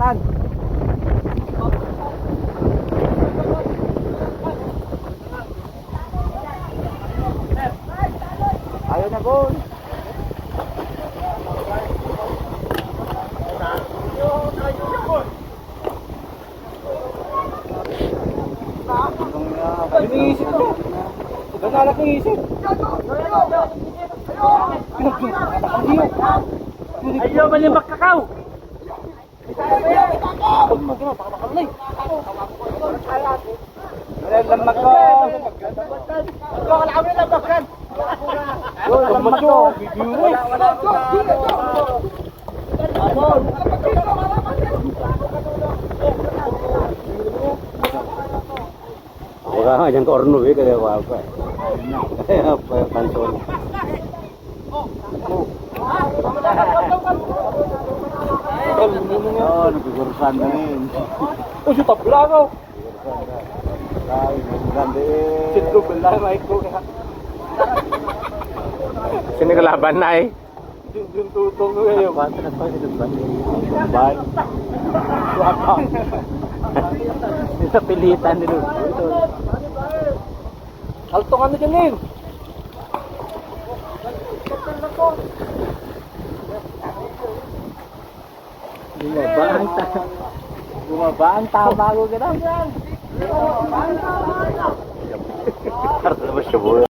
Satan. Ayaw na, boy. Iniisip ko. Naglalak ng isip. Ayaw ba niya magkakaw? Lamag ko. Lamag ko. Wala nga dyan korno eh, kaya wala pa. Kaya pa yung kanson. Oo, nagkukursan na rin. Oh, si tabla ko. Ay, ganda eh. Si tabla, may ko. Sino kalaban na eh? Yung tutong ko ngayon. Bata na pa, sinagban. Ban. Suwapa. Sa pilitan nilo. Ito. Altongan na dyan, Lin. Bumaba ang tama. Bumaba ang tama ko ganun. Karta naman siya